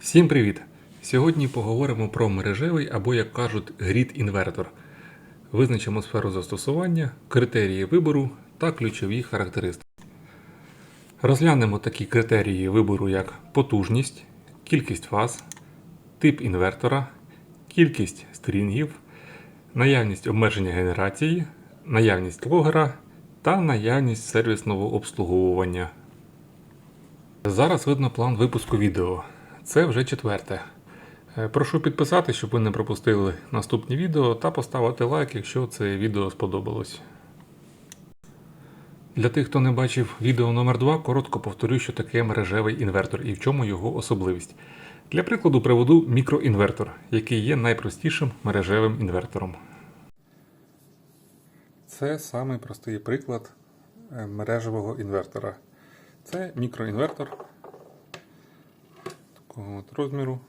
Всім привіт! Сьогодні поговоримо про мережевий або, як кажуть, грід-інвертор. Визначимо сферу застосування, критерії вибору та ключові характеристики. Розглянемо такі критерії вибору, як потужність, кількість фаз, тип інвертора, кількість стрінгів, наявність обмеження генерації, наявність логера та наявність сервісного обслуговування. Зараз видно план випуску відео. Це вже четверте. Е, Прошу підписати, щоб ви не пропустили наступні відео, та поставити лайк, якщо це відео сподобалось. Для тих, хто не бачив відео номер 2 коротко повторю, що таке мережевий інвертор і в чому його особливість. Для прикладу приведу мікроінвертор, який є найпростішим мережевим інвертором. Це самий простий приклад е, мережевого інвертора. Це мікроінвертор такого от розміру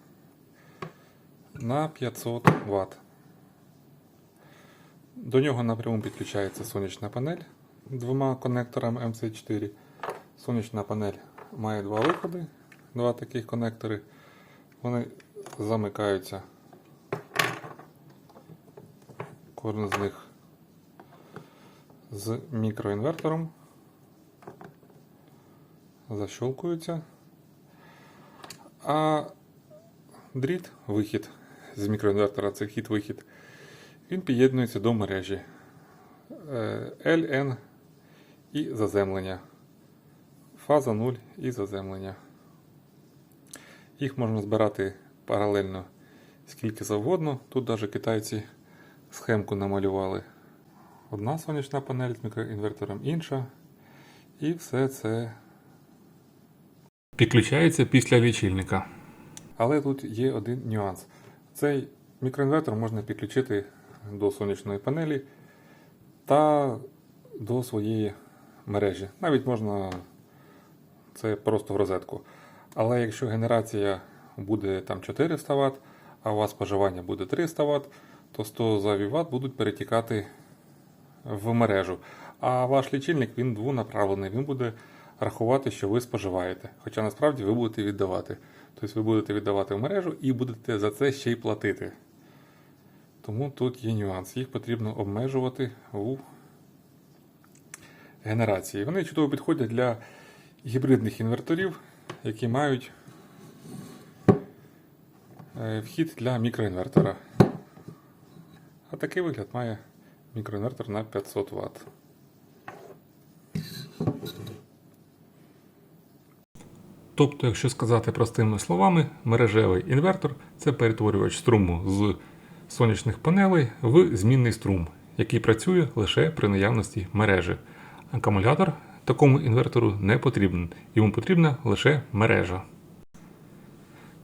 на 500 Вт. До нього напряму підключається сонячна панель двома конекторами MC4. Сонячна панель має два виходи, два таких конектори. Вони замикаються. Кожен з них з мікроінвертором. Защолкуються. А дріт, вихід з мікроінвертора, це вхід-вихід, він під'єднується до мережі Е, LN і заземлення. Фаза 0 і заземлення. Їх можна збирати паралельно скільки завгодно. Тут навіть китайці схемку намалювали. Одна сонячна панель з мікроінвертором інша. І все це підключається після лічильника. Але тут є один нюанс. Цей мікроінвертор можна підключити до сонячної панелі та до своєї мережі. Навіть можна це просто в розетку. Але якщо генерація буде там 400 Вт, а у вас споживання буде 300 Вт, то 100 зайві Вт будуть перетікати в мережу. А ваш лічильник він двонаправлений, він буде рахувати, що ви споживаєте. Хоча насправді ви будете віддавати. Тобто ви будете віддавати в мережу і будете за це ще й платити. Тому тут є нюанс. Їх потрібно обмежувати у генерації. Вони чудово підходять для гібридних інверторів, які мають е, вхід для мікроінвертора. А такий вигляд має мікроінвертор на 500 Вт. Тобто, якщо сказати простими словами, мережевий інвертор це перетворювач струму з сонячних панелей в змінний струм, який працює лише при наявності мережі. Акумулятор такому інвертору не потрібен, йому потрібна лише мережа.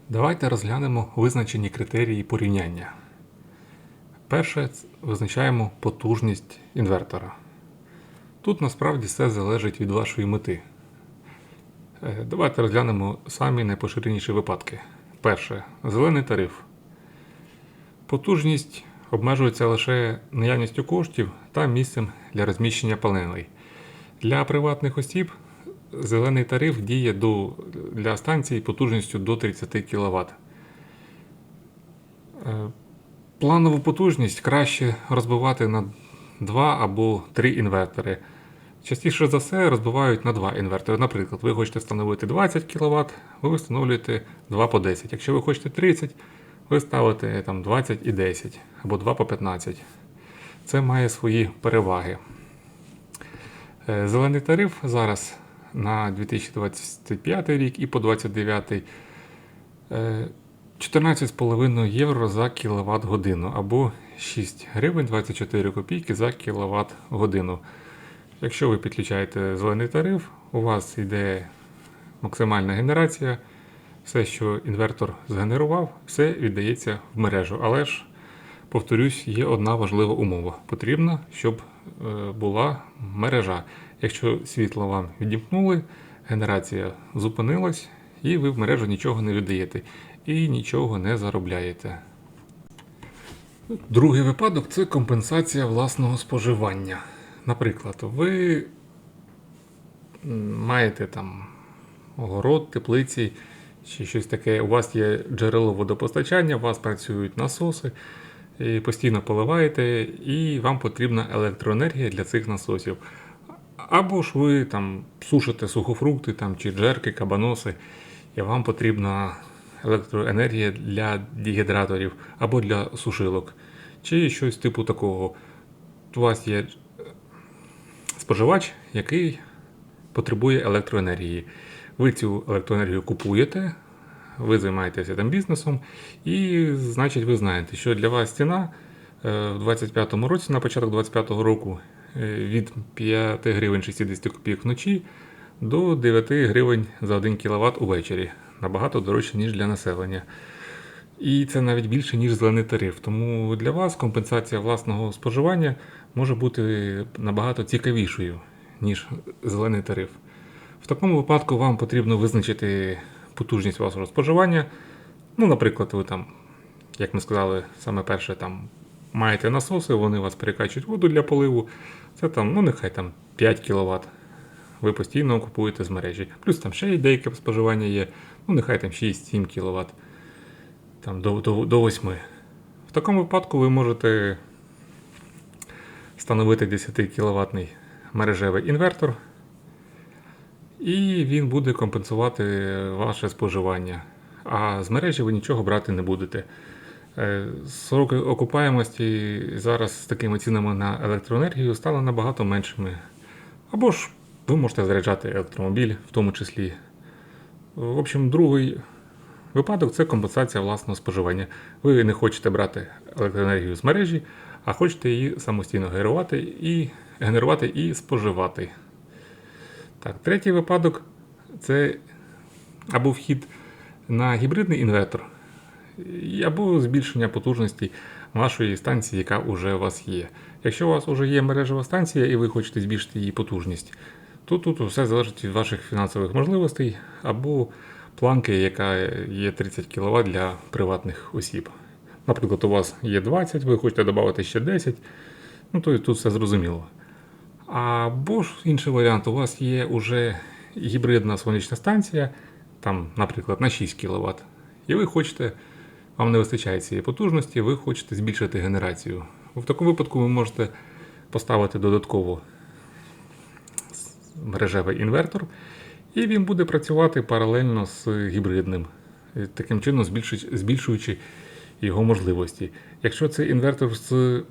Давайте розглянемо визначені критерії порівняння. Перше визначаємо потужність інвертора. Тут насправді все залежить від вашої мети. Е, Давайте розглянемо самі найпоширеніші випадки. Перше зелений тариф. Потужність обмежується лише наявністю коштів та місцем для розміщення панелей. Для приватних осіб зелений тариф діє до, для станцій потужністю до 30 кВт. Е, Планову потужність краще розбивати на 2 або 3 інвертори. Частіше за все розбивають на 2 інвертори. Наприклад, ви хочете встановити 20 кВт, ви встановлюєте 2 по 10. Якщо ви хочете 30, ви ставите там 20 і 10 або 2 по 15. Це має свої переваги. Е, Зелений тариф зараз на 2025 рік і по 2029 е, 14,5 євро за кВт годину або 6 гривень 24 копійки за кВт годину. Якщо ви підключаєте зелений тариф, у вас йде максимальна генерація. Все, що інвертор згенерував, все віддається в мережу. Але ж, повторюсь, є одна важлива умова. Потрібно, щоб е, була мережа. Якщо світло вам відімкнули, генерація зупинилась, і ви в мережу нічого не віддаєте і нічого не заробляєте. Другий випадок це компенсація власного споживання. Наприклад, ви маєте там огород, теплиці, чи щось таке, у вас є джерело водопостачання, у вас працюють насоси, і постійно поливаєте, і вам потрібна електроенергія для цих насосів. Або ж ви там сушите сухофрукти там, чи джерки, кабаноси, і вам потрібна електроенергія для дегідраторів або для сушилок, чи щось типу такого. У вас є споживач, який потребує електроенергії. Ви цю електроенергію купуєте, ви займаєтеся там бізнесом, і значить ви знаєте, що для вас ціна е, в 25-му році, на початок 25-го року, е, від 5 гривень 60 копійок вночі до 9 гривень за 1 кВт увечері. Набагато дорожче, ніж для населення. І це навіть більше, ніж зелений тариф. Тому для вас компенсація власного споживання може бути набагато цікавішою, ніж зелений тариф. В такому випадку вам потрібно визначити потужність вашого споживання. Ну, наприклад, ви там, як ми сказали, саме перше, там маєте насоси, вони у вас перекачують воду для поливу. Це там, ну нехай там 5 кВт. Ви постійно купуєте з мережі. Плюс там ще й деяке споживання є, ну нехай там 6-7 кВт там, до, до, до 8. В такому випадку ви можете встановити 10 кВт мережевий інвертор, і він буде компенсувати ваше споживання. А з мережі ви нічого брати не будете. Е, Сроки окупаємості зараз з такими цінами на електроенергію стали набагато меншими. Або ж ви можете заряджати електромобіль, в тому числі. В общем, другий випадок це компенсація власного споживання. Ви не хочете брати електроенергію з мережі, а хочете її самостійно генерувати і, генерувати і споживати. Так, третій випадок це або вхід на гібридний інвертор, або збільшення потужності вашої станції, яка вже у вас є. Якщо у вас вже є мережева станція і ви хочете збільшити її потужність, то тут все залежить від ваших фінансових можливостей або планки, яка є 30 кВт для приватних осіб. Наприклад, у вас є 20, ви хочете додати ще 10, ну то і тут все зрозуміло. Або ж інший варіант, у вас є вже гібридна сонячна станція, там, наприклад, на 6 кВт, і ви хочете, вам не вистачає цієї потужності, ви хочете збільшити генерацію. В такому випадку ви можете поставити додатково мережевий інвертор, і він буде працювати паралельно з гібридним, таким чином збільшуючи його можливості. Якщо це інвертор з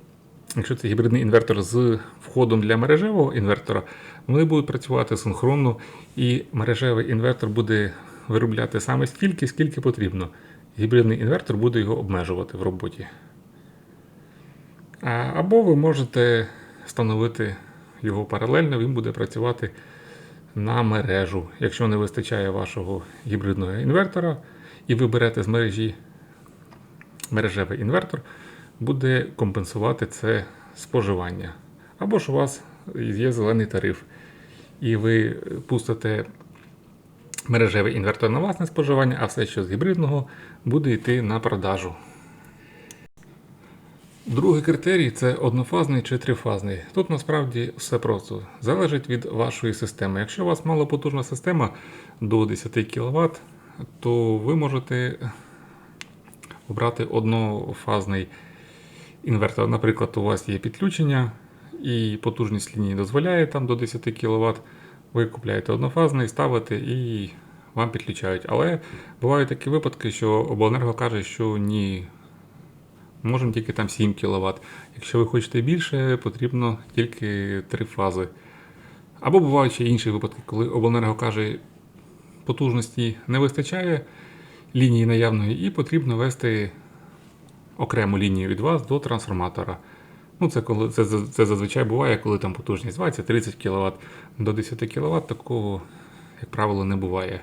Якщо це гібридний інвертор з входом для мережевого інвертора, вони будуть працювати синхронно, і мережевий інвертор буде виробляти саме стільки, скільки потрібно. Гібридний інвертор буде його обмежувати в роботі. Або ви можете встановити його паралельно, він буде працювати на мережу. Якщо не вистачає вашого гібридного інвертора, і ви берете з мережі мережевий інвертор, буде компенсувати це споживання. Або ж у вас є зелений тариф, і ви пустите мережевий інвертор на власне споживання, а все, що з гібридного, буде йти на продажу. Другий критерій це однофазний чи трифазний. Тут насправді все просто. Залежить від вашої системи. Якщо у вас малопотужна система до 10 кВт, то ви можете обрати однофазний інвертор. Наприклад, у вас є підключення і потужність лінії дозволяє там до 10 кВт. Ви купляєте однофазний, ставите і вам підключають. Але бувають такі випадки, що обленерго каже, що ні, можемо тільки там 7 кВт. Якщо ви хочете більше, потрібно тільки три фази. Або бувають ще інші випадки, коли обленерго каже, потужності не вистачає лінії наявної, і потрібно вести окрему лінію від вас до трансформатора. Ну, це, коли, це, це зазвичай буває, коли там потужність 20-30 кВт. До 10 кВт такого, як правило, не буває.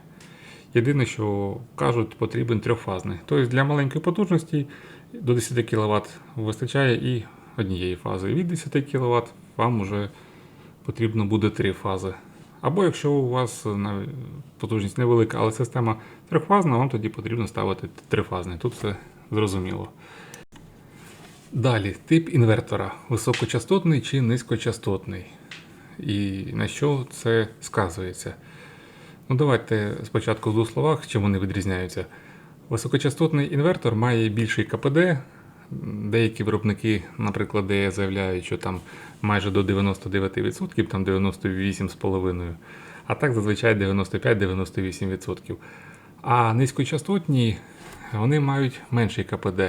Єдине, що кажуть, потрібен трьохфазний. Тобто для маленької потужності до 10 кВт вистачає і однієї фази. Від 10 кВт вам вже потрібно буде три фази. Або якщо у вас потужність невелика, але система трьохфазна, вам тоді потрібно ставити трифазний. Тут все зрозуміло. Далі, тип інвертора: високочастотний чи низькочастотний. І на що це сказується? Ну, давайте спочатку в двох словах, чим вони відрізняються. Високочастотний інвертор має більший КПД. Деякі виробники, наприклад, де заявляють, що там майже до 99%, там 98,5%, а так зазвичай 95-98%. А низькочастотні вони мають менший КПД,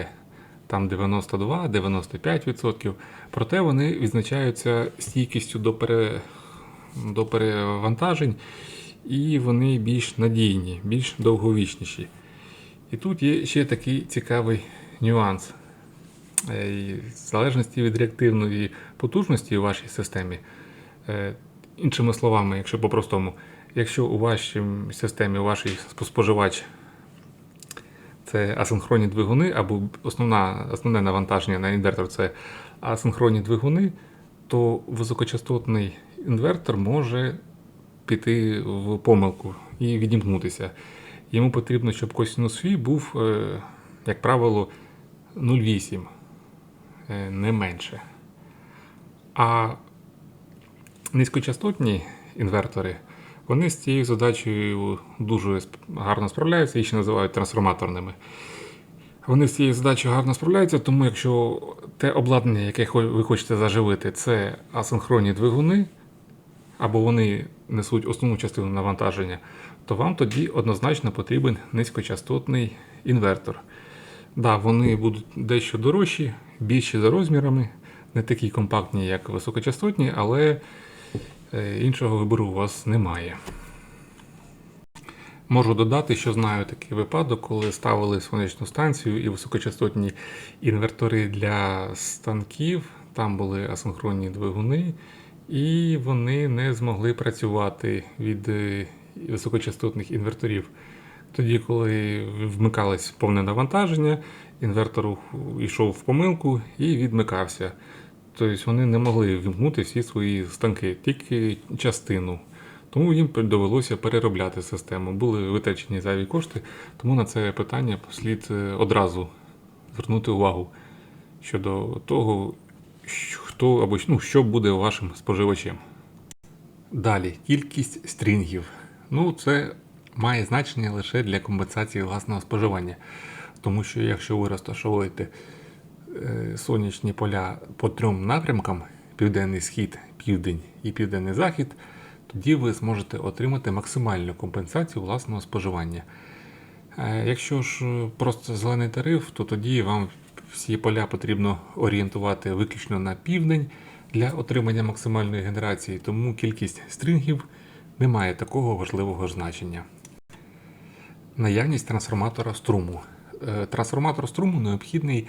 там 92-95%. Проте вони відзначаються стійкістю до, пере... до перевантажень і вони більш надійні, більш довговічніші. І тут є ще такий цікавий нюанс. Е, В залежності від реактивної потужності у вашій системі, е, іншими словами, якщо по-простому, якщо у вашій системі, у вашій споживач це асинхронні двигуни, або основна, основне навантаження на інвертор це асинхронні двигуни, то високочастотний інвертор може піти в помилку і відімкнутися. Йому потрібно, щоб косинус фі був, е, як правило, 0,8, е, не менше. А низькочастотні інвертори, вони з цією задачею дуже гарно справляються, їх ще називають трансформаторними. Вони з цією задачею гарно справляються, тому якщо те обладнання, яке ви хочете заживити, це асинхронні двигуни, або вони несуть основну частину навантаження, то вам тоді однозначно потрібен низькочастотний інвертор. Да, вони будуть дещо дорожчі, більші за розмірами, не такі компактні, як високочастотні, але е, іншого вибору у вас немає. Можу додати, що знаю такий випадок, коли ставили сонячну станцію і високочастотні інвертори для станків. Там були асинхронні двигуни, і вони не змогли працювати від е, високочастотних інверторів. Тоді, коли вмикалось повне навантаження, інвертор йшов в помилку і відмикався. Тобто вони не могли вімкнути всі свої станки, тільки частину. Тому їм довелося переробляти систему. Були витрачені зайві кошти, тому на це питання слід е, одразу звернути увагу щодо того, хто або ну, що буде вашим споживачем. Далі, кількість стрінгів. Ну, це має значення лише для компенсації власного споживання. Тому що якщо ви розташовуєте е, сонячні поля по трьом напрямкам: південний схід, південь і південний захід, тоді ви зможете отримати максимальну компенсацію власного споживання. Е, Якщо ж просто зелений тариф, то тоді вам всі поля потрібно орієнтувати виключно на південь для отримання максимальної генерації, тому кількість стрінгів не має такого важливого значення. Наявність трансформатора струму. Е, Трансформатор струму необхідний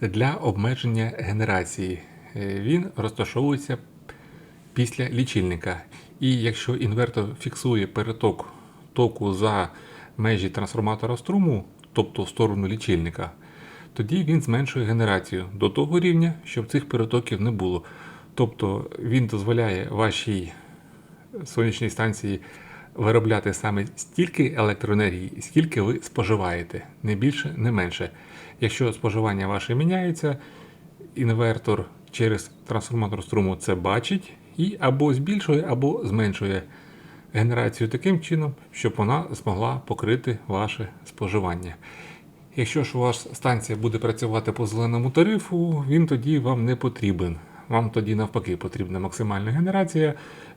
для обмеження генерації. Е, Він розташовується після лічильника. І якщо інвертор фіксує переток току за межі трансформатора струму, тобто в сторону лічильника, тоді він зменшує генерацію до того рівня, щоб цих перетоків не було. Тобто він дозволяє вашій сонячній станції виробляти саме стільки електроенергії, скільки ви споживаєте, не більше, не менше. Якщо споживання ваше міняється, інвертор через трансформатор струму це бачить і або збільшує, або зменшує генерацію таким чином, щоб вона змогла покрити ваше споживання. Якщо ж вас станція буде працювати по зеленому тарифу, він тоді вам не потрібен. Вам тоді навпаки потрібна максимальна генерація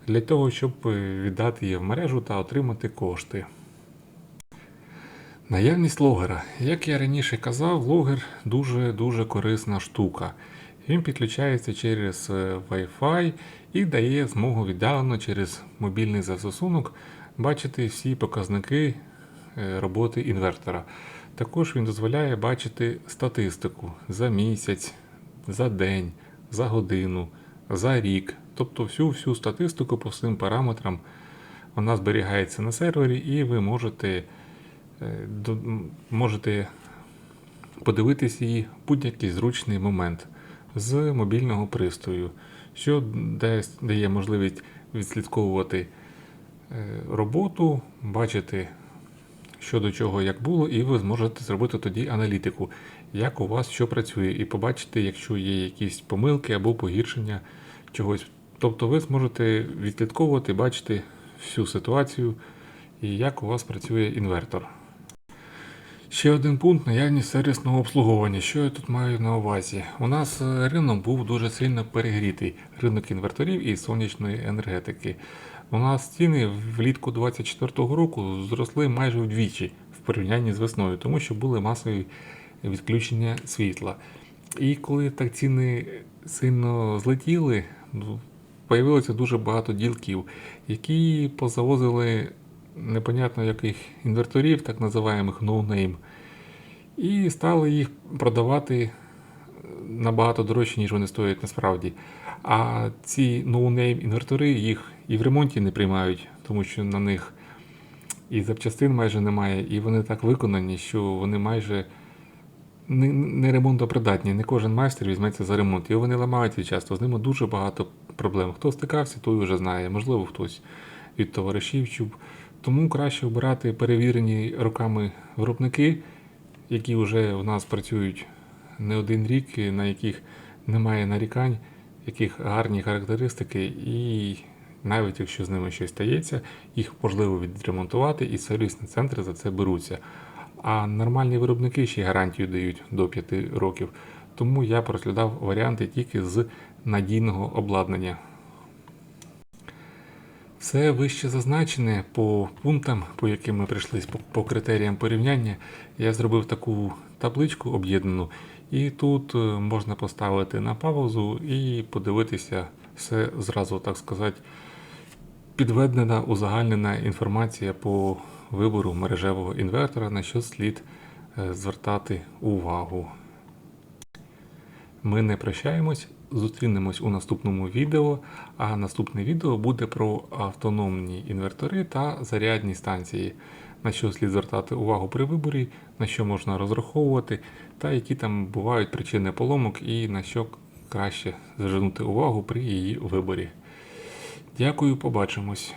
для того, щоб е, віддати її в мережу та отримати кошти. Наявність логера. Як я раніше казав, логер дуже-дуже корисна штука. Він підключається через е, Wi-Fi і дає змогу віддалено через мобільний застосунок бачити всі показники е, роботи інвертора. Також він дозволяє бачити статистику за місяць, за день, за годину, за рік. Тобто всю всю статистику по всім параметрам вона зберігається на сервері, і ви можете, е, можете подивитись її в будь-який зручний момент з мобільного пристрою, що дає можливість відслідковувати е, роботу, бачити, що до чого як було, і ви зможете зробити тоді аналітику, як у вас що працює, і побачити, якщо є якісь помилки або погіршення чогось. Тобто ви зможете відслідковувати, бачити всю ситуацію і як у вас працює інвертор. Ще один пункт наявність сервісного обслуговування. Що я тут маю на увазі? У нас е, ринок був дуже сильно перегрітий. Ринок інверторів і сонячної енергетики. У нас ціни влітку 2024 року зросли майже вдвічі в порівнянні з весною, тому що були масові відключення світла. І коли так ціни сильно злетіли, ну, появилося дуже багато ділків, які позавозили непонятно яких інверторів, так називаємих no-name, і стали їх продавати набагато дорожче, ніж вони стоять насправді. А ці no-name інвертори їх і в ремонті не приймають, тому що на них і запчастин майже немає, і вони так виконані, що вони майже не, не ремонтопридатні. Не кожен майстер візьметься за ремонт. І вони ламаються часто. З ними дуже багато проблем. Хто стикався, той вже знає. Можливо, хтось від товаришів чув. Тому краще обирати перевірені роками виробники, які вже у нас працюють не один рік, на яких немає нарікань, яких гарні характеристики, і навіть якщо з ними щось стається, їх можливо відремонтувати, і сервісні центри за це беруться. А нормальні виробники ще гарантію дають до 5 років. Тому я розглядав варіанти тільки з надійного обладнання. Все вище зазначене по пунктам, по яким ми прийшли, по, по критеріям порівняння, я зробив таку табличку об'єднану, і тут е, можна поставити на паузу і подивитися все зразу, так сказати, підведена, узагальнена інформація по вибору мережевого інвертора, на що слід е, звертати увагу. Ми не прощаємось, зустрінемось у наступному відео. А наступне відео буде про автономні інвертори та зарядні станції, на що слід звертати увагу при виборі, на що можна розраховувати, та які там бувають причини поломок і на що краще звернути увагу при її виборі. Дякую, побачимось.